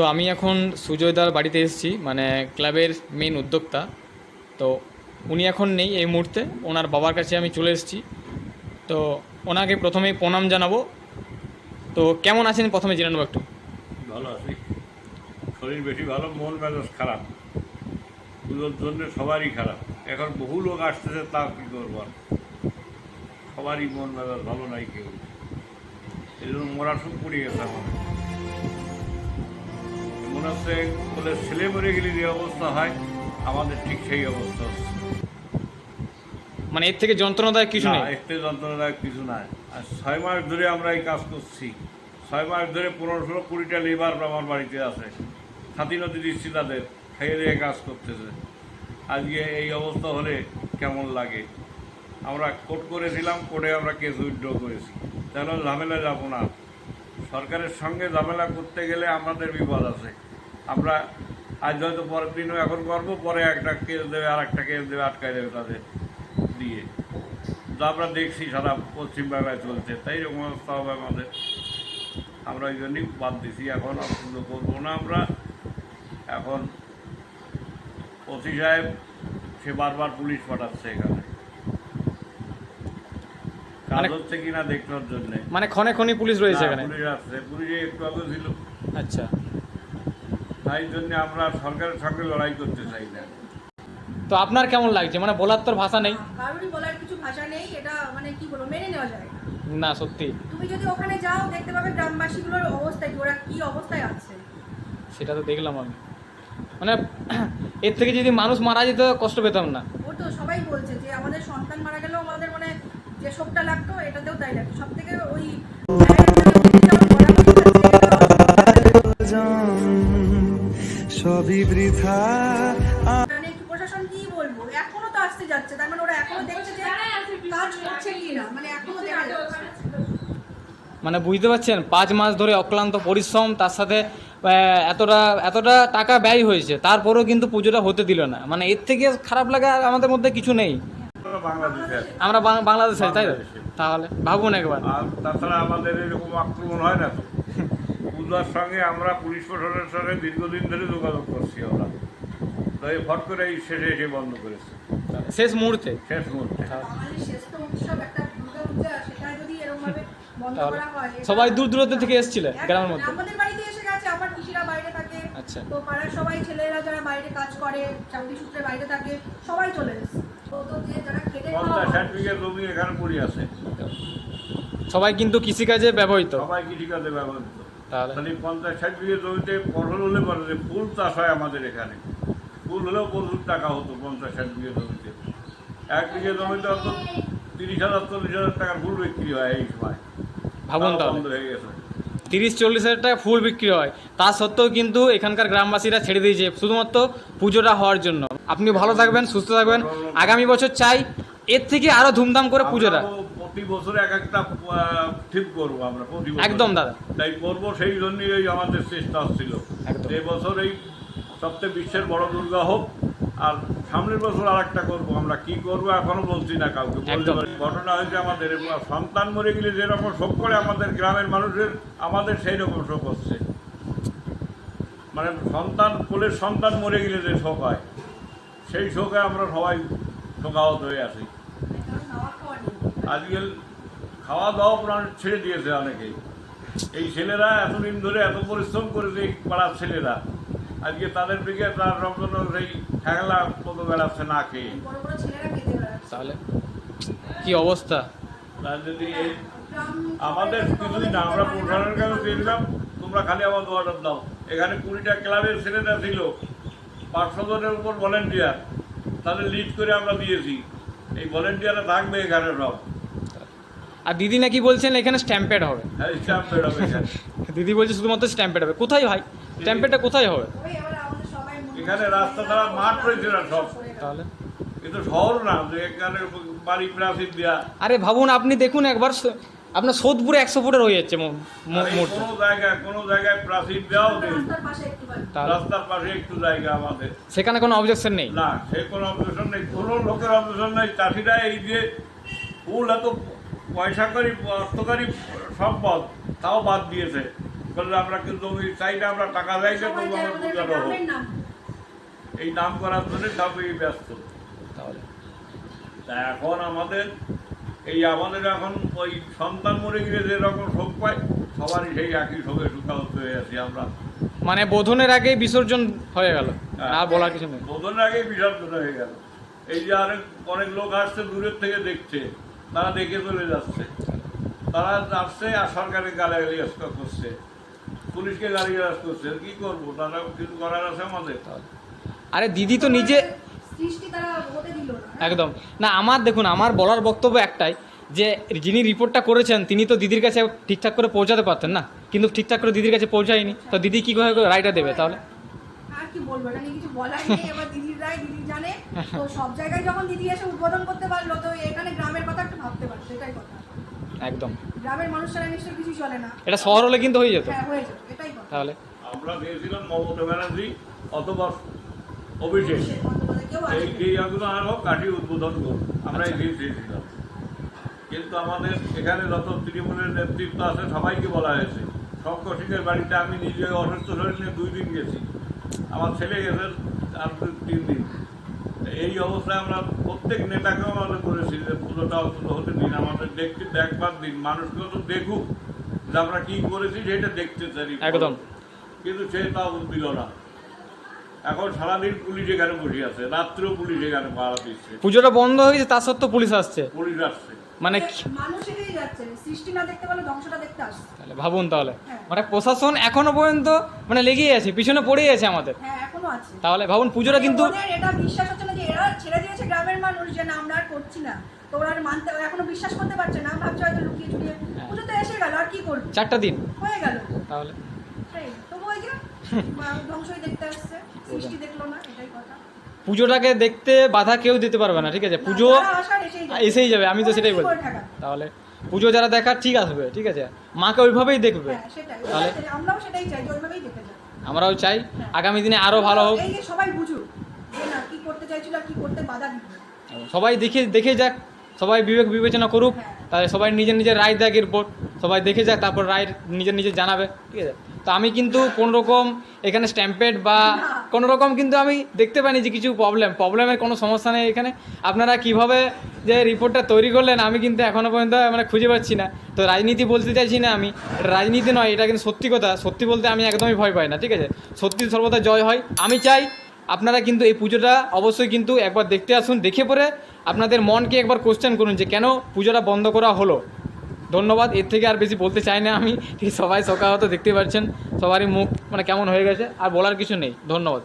তো আমি এখন সুজয়দার বাড়িতে এসেছি মানে ক্লাবের মেন উদ্যোক্তা। তো উনি এখন নেই এই মুহূর্তে, ওনার বাবার কাছে আমি চলে এসেছি। তো ওনাকে প্রথমেই প্রণাম জানাব। তো কেমন আছেন প্রথমে জেনে নেব একটু? ভালো আছি। শরীর বেশি ভালো, মন মেজাজ খারাপ। পুজোর জন্য সবারই খারাপ। এখন বহু লোক আসতেছে, তা কী করব সবারই মন মেজাজ ভালো নাই কেউ। এই জন্য মরা সুখ পড়ে গেছে হচ্ছে বলে ছেলে মরে গেলে যে অবস্থা হয় আমাদের ঠিক সেই অবস্থা। হচ্ছে মানে এর থেকে যন্ত্রণাদায়ক কিছু না, এতে যন্ত্রণাদায়ক কিছু নাই। আর ছয় মাস ধরে আমরা এই কাজ করছি। ছয় মাস ধরে পনেরো ষোলো কুড়িটা লেবার আমার বাড়িতে আছে। সাথী নদী দিচ্ছি তাদের খেয়ে দিয়ে কাজ করতেছে। আজকে এই অবস্থা হলে কেমন লাগে? আমরা কোর্ট করেছিলাম কোর্টে আমরা কেস উইথড্র করেছি। তাহলে ঝামেলা যাব না। সরকারের সঙ্গে ঝামেলা করতে গেলে আমাদের বিপদ আছে। আমরা আজ হয়তো পরের দিনও এখন করব পরে একটা কেস দেবে আর একটা কেস দেবে আটকায় দেবে তাদের দিয়ে। তো আমরা দেখছি সারা পশ্চিমবাংলায় চলছে তাই এরকম অবস্থা হবে আমাদের। আমরা ওই জন্যই বাদ দিছি এখন পুজো করব না আমরা। এখন ওসি সাহেব সে বারবার পুলিশ পাঠাচ্ছে এখানে। কাজ মানে- হচ্ছে কিনা দেখনোর জন্য। মানে ক্ষণে ক্ষণে পুলিশ রয়েছে এখানে? পুলিশ আসছে পুলিশে একটু আগে ছিল। আচ্ছা। তাই জন্য আমরা সরকারের সঙ্গে লড়াই করতে চাই না। তো আপনার কেমন লাগছে? মানে বলার তোর ভাষা নেই। কারোরই বলার কিছু ভাষা নেই এটা মানে কি বলব মেনে নেওয়া যায়। না। না সত্যি। তুমি যদি ওখানে যাও দেখতে পাবে গ্রামবাসীগুলোর অবস্থা কি ওরা কি অবস্থায় আছে। সেটা তো দেখলাম আমি। মানে এর থেকে যদি মানুষ মারা যেত কষ্ট পেতাম না। ও তো সবাই বলছে যে আমাদের সন্তান মারা গেলেও আমাদের মানে যে শোকটা লাগতো এটাতেও তাই লাগতো। সব থেকে ওই সবই বৃথা। মানে একটু প্রশাসন কি বলব? এখনও তো আসতে যাচ্ছে তার মানে ওরা এখনও দেখছে যে কাজ করছে কি না মানে এখনও দেখা যাচ্ছে। মানে বুঝতে পারছেন পাঁচ মাস ধরে অক্লান্ত পরিশ্রম তার সাথে এতটা এতটা টাকা ব্যয় হয়েছে তারপরেও কিন্তু পুজোটা হতে দিল না। মানে এর থেকে খারাপ লাগা আর আমাদের মধ্যে কিছু নেই। আমরা বাংলাদেশে তাই তো? তাহলে ভাবুন একবার। তাছাড়া আমাদের এরকম আক্রমণ হয় না তো? পূজার সঙ্গে আমরা পুলিশ প্রশাসনের সঙ্গে দীর্ঘদিন ধরে যোগাযোগ করছি আমরা। তাই ফট করে এই শেষে এসে বন্ধ করেছে। শেষ মুহূর্তে? শেষ মুহূর্তে। বাঙালির শ্রেষ্ঠ উৎসব একটা দুর্গা পূজা সেটা যদি এরকম ভাবে বন্ধ তাহলে করা হয় এটা- সবাই দূর দূরান্ত থেকে এসেছিলেন গ্রামের মধ্যে? আমাদের বাড়িতে এসে গেছে আমার পিসিরা বাইরে থাকে। আচ্ছা। তো পাড়ার সবাই ছেলেরা যারা বাইরে কাজ করে চাকরি সূত্রে বাইরে থাকে সবাই চলে এসেছে। তো তো যে যারা খেটে খাওয়া ষাট মানুষ, এখানে পড়ে আছে। সবাই কিন্তু কৃষিকাজে ব্যবহৃত। সবাই কৃষিকাজে ব্যবহৃত। তাহলে? তাহলে পঞ্চাশ ষাট বিঘে জমিতে ফসল হলে পারে ফুল চাষ হয় আমাদের এখানে। ফুল হলেও প্রচুর টাকা হতো পঞ্চাশ ষাট বিঘে জমিতে। এক বিঘে জমিতে অত তিরিশ হাজার চল্লিশ হাজার টাকার ফুল বিক্রি হয় এই সময়। ভাবুন বন্ধ হয়ে গেছে। তিরিশ চল্লিশ হাজার টাকা ফুল বিক্রি হয়। তা সত্ত্বেও কিন্তু এখানকার গ্রামবাসীরা ছেড়ে দিয়েছে শুধুমাত্র পুজোটা হওয়ার জন্য। আপনি ভালো থাকবেন সুস্থ থাকবেন। আগামী বছর চাই। এর থেকে আরও ধুমধাম করে পুজোটা। প্রতি বছর এক একটা ঠিক করব আমরা প্রতি একদম দাদা। তাই করব সেই জন্যই এই আমাদের চেষ্টা ছিল একদম। এই সবচেয়ে বিশ্বের বড় দুর্গা হোক আর সামনের বছর আর একটা করব আমরা কি করব এখনও বলছি না কাউকে। ঘটনা হয়েছে আমাদের সন্তান মরে গেলে যেরকম শোক করে আমাদের গ্রামের মানুষের আমাদের সেই রকম শোক হচ্ছে মানে সন্তান কোলের সন্তান মরে গেলে যে শোক হয় সেই শোকে আমরা সবাই শোকাহত হয়ে আছি কারণ খাওয়া খাওয়া নেই। আজকাল খাওয়া দাওয়া প্রাণ ছেড়ে দিয়েছে অনেকেই। এই ছেলেরা এতদিন ধরে এত পরিশ্রম করেছে এই পাড়ার ছেলেরা। আজকে তাদের দিকে তার রকম সেই ঠেলা কত বেড়াচ্ছে না খেয়ে। বড় বড় ছেলেরা খেতে বেড়াচ্ছে। তাহলে কি অবস্থা? যদি আমাদের কিছুই না আমরা প্রশাসনের কাছে দিয়েছিলাম তোমরা খালি আমার অর্ডার দাও। এখানে কুড়িটা ক্লাবের ছেলেরা ছিল। পাঁচশো জনের উপর ভলেন্টিয়ার তাদের লিড করে আমরা দিয়েছি। এই ভলেন্টিয়াররা থাকবে এখানে সব। আর দিদি নাকি বলছেন এখানে স্ট্যাম্পেড হবে। হ্যাঁ দিদি বলছে শুধুমাত্র স্ট্যাম্পেড হবে। কোথায় ভাই? স্ট্যাম্পেডটা কোথায় হবে? এখানে রাস্তা ছাড়া মাঠ রয়েছে না সব। তাহলে? কিন্তু শহর না যে এখানে বাড়ি প্রাচীর দেওয়া আরে ভাবুন আপনি দেখুন একবার আপনার সোদপুরে একশো ফুটের হয়ে যাচ্ছে মো- মো- আর কোনো জায়গায় কোনো জায়গায় প্রাচীর দেওয়াও নেই। রাস্তার পাশে একটু রাস্তার পাশে একটু জায়গা আমাদের। সেখানে কোনো অবজেকশন নেই? না সে কোনো অপারেশন নেই। কোনো লোকের অপারেশন নেই। চাষিরা এই যে ফুল এত পয়সা করি অর্থকারী সম্পদ তাও বাদ দিয়েছে। করলে আমরা কিন্তু ওই চাই না আমরা টাকা চাই না তবু আমরা হোক এই নাম করার জন্য সবই ব্যস্ত। তাহলে। তা এখন আমাদের এই আমাদের এখন ওই সন্তান মরে গেলে যেরকম শোক পায় সবারই সেই একই শোকে সুখাহত হয়ে আছি আমরা। মানে বোধনের আগেই বিসর্জন হয়ে গেল আর বলার কিছু নেই। বোধনের আগেই বিসর্জন হয়ে গেল। এই যে আরেক অনেক লোক আসছে দূরের থেকে দেখছে। তারা দেখে চলে যাচ্ছে। তারা আসছে আর সরকারের গালাগালি করছে। পুলিশকে গালিগালাজ করছে। কি করব? তারা কিছু করার আছে আমাদের। আরে দিদি তো নিজে সৃষ্টি তারা হতে দিল না? একদম। না আমার দেখুন আমার বলার বক্তব্য একটাই যে যিনি রিপোর্টটা করেছেন তিনি তো দিদির কাছে ঠিকঠাক করে পৌঁছাতে পারতেন না। কিন্তু ঠিকঠাক করে দিদির কাছে পৌঁছায়নি। তো দিদি কী করে রায়টা দেবে তাহলে? কি বলব? এটা নিয়ে কিছু বলার নেই। এবার দিদির রায় দিদি জানে। তো সব জায়গায় যখন দিদি এসে উদ্বোধন করতে পারল তো এখানে গ্রামের কথা একটু ভাবতে এটাই কথা। একদম। গ্রামের মানুষেরা নিশ্চয়ই কিছু চলে না। এটা শহর হলে কিন্তু হয়ে যেত। হ্যাঁ হয়ে যাবে এটাই কথা। তাহলে? আমরা মমতা ব্যানার্জি অথবা অভিষেক। এই আসবে এই আগুন আরও কাঠি উদ্বোধন করব আমরা এগিয়ে চেয়েছিলাম কিন্তু আমাদের এখানে যত তৃণমূলের নেতৃত্ব আছে সবাইকে বলা হয়েছে সব কৌশিকের বাড়িতে আমি নিজে অসুস্থ শরীর নিয়ে দুই দিন গেছি। আমার ছেলে গেছে আর তিন দিন। এই অবস্থায় আমরা প্রত্যেক নেতাকেও আমাদের করেছি যে পুজোটা অন্তত হতে দিন আমাদের দেখতে দেখবার দিন মানুষকে তো দেখুক যে আমরা কী করেছি সেটা দেখতে চাই। একদম। কিন্তু সে তা দিল না এখন সারাদিন পুলিশ এখানে বসে আছে রাত্রেও পুলিশ এখানে পাহারা দিচ্ছে। পুজোটা বন্ধ হয়েছে তা সত্ত্বেও পুলিশ আসছে? পুলিশ আসছে। মানে কি- মানুষ এগিয়ে যাচ্ছে সৃষ্টি না দেখতে পারলে ধ্বংসটা দেখতে আসছে। তাহলে ভাবুন তাহলে। হ্যাঁ। মানে প্রশাসন এখনও পর্যন্ত মানে লেগেই আছে পিছনে পড়েই আছে আমাদের। হ্যাঁ এখনও আছে। তাহলে ভাবুন পুজোটা কিন্তু এটা বিশ্বাস হচ্ছে না যে এরা ছেড়ে দিয়েছে গ্রামের মানুষ যে না আমরা আর করছি না। তোমরা আর মানতে এখনও বিশ্বাস করতে পারছে না ভাবছে হয়তো লুকিয়ে চুকিয়ে হ্যাঁ। পুজো তো এসে গেল আর কি করব? চারটা দিন। হয়ে গেল। তাহলে তবু ওই যে মা- ধ্বংসই দেখতে আসছে সৃষ্টি দেখল না এটাই কথা পুজোটাকে দেখতে বাধা কেউ দিতে পারবে না ঠিক আছে? পুজো এসেই যাবে। আমি তো সেটাই কি বলছি। তাহলে পুজো যারা দেখার ঠিক আসবে ঠিক আছে? মাকে ওইভাবেই দেখবে। হ্যাঁ তাহলে? আমরাও সেটাই চাই ওইভাবেই দেখে আমরাও চাই আগামী দিনে আরও ভালো হোক। সবাই বুঝুক কি করতে চাইছিল কি করতে বাধা সবাই দেখে দেখে যাক সবাই বিবেক বিবেচনা করুক। হ্যাঁ। তাহলে সবাই নিজের নিজের রায় দেখ এরপর। সবাই দেখে যাক তারপর রায় নিজের নিজের জানাবে ঠিক আছে? তো আমি কিন্তু কোন রকম এখানে স্ট্যাম্পেড বা। কোনো রকম কিন্তু আমি দেখতে পাইনি যে কিছু প্রবলেম প্রবলেমের কোনো সমস্যা নেই এখানে। আপনারা কীভাবে যে রিপোর্টটা তৈরি করলেন আমি কিন্তু এখনও পর্যন্ত মানে খুঁজে পাচ্ছি না। তো রাজনীতি বলতে চাইছি না আমি রাজনীতি নয়, এটা কিন্তু সত্যি কথা। সত্যি বলতে আমি একদমই ভয় পাই না, ঠিক আছে? সত্যি সর্বদা জয় হয়। আমি চাই আপনারা কিন্তু এই পুজোটা অবশ্যই কিন্তু একবার দেখতে আসুন, দেখে পরে আপনাদের মনকে একবার কোশ্চেন করুন যে কেন পুজোটা বন্ধ করা হলো। ধন্যবাদ, এর থেকে আর বেশি বলতে চাই না আমি। সবাই সবাই হতো দেখতে পাচ্ছেন, সবারই মুখ মানে কেমন হয়ে গেছে, আর বলার কিছু নেই। ধন্যবাদ।